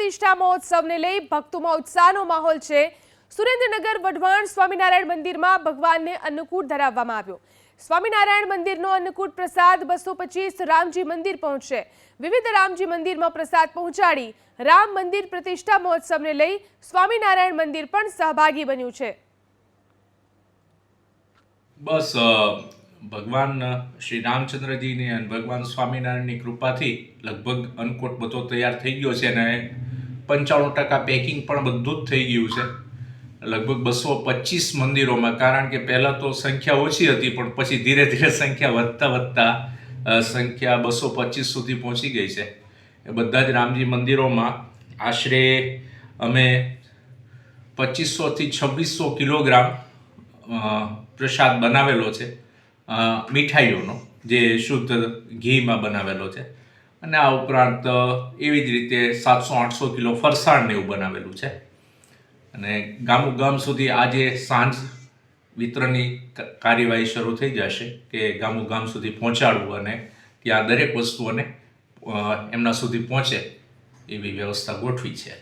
પ્રતિષ્ઠા મહોત્સવને લઈ ભક્તોમાં ઉત્સાહનો માહોલ છે. સુરેન્દ્રનગર વઢવાણ સ્વામિનારાયણ મંદિરમાં ભગવાનને અન્નકૂટ ધરાવવામાં આવ્યો. સ્વામિનારાયણ મંદિરનો અન્નકૂટ પ્રસાદ બસો પચીસ રામજી મંદિર પહોંચશે. વિવિધ રામજી મંદિરમાં પ્રસાદ પહોંચાડી રામ મંદિર પ્રતિષ્ઠા મહોત્સવને લઈ સ્વામિનારાયણ મંદિર પણ સહભાગી બન્યું છે. બસ ભગવાન શ્રી રામચંદ્રજીની અને ભગવાન સ્વામિનારાયણની કૃપાથી લગભગ અન્નકોટ બધો તૈયાર થઈ ગયો છે અને પંચાણું ટકા પેકિંગ પણ બધું જ થઈ ગયું છે. લગભગ બસો પચીસ મંદિરોમાં, કારણ કે પહેલાં તો સંખ્યા ઓછી હતી, પણ પછી ધીરે ધીરે સંખ્યા વધતા વધતા સંખ્યા બસો પચીસ સુધી પહોંચી ગઈ છે. એ બધા જ રામજી મંદિરોમાં આશરે અમે પચીસોથી છવ્વીસો કિલોગ્રામ પ્રસાદ બનાવેલો છે. મીઠાઈઓનો, જે શુદ્ધ ઘીમાં બનાવેલો છે. અને આ ઉપરાંત એવી જ રીતે સાતસો, આઠસો કિલો ફરસાણને એવું બનાવેલું છે. અને ગામો, ગામ સુધી આજે સાંજ વિતરણની કાર્યવાહી શરૂ થઈ જશે કે ગામો, ગામ સુધી પહોંચાડવું અને ત્યાં દરેક વસ્તુઓને એમના સુધી પહોંચે એવી વ્યવસ્થા ગોઠવી છે.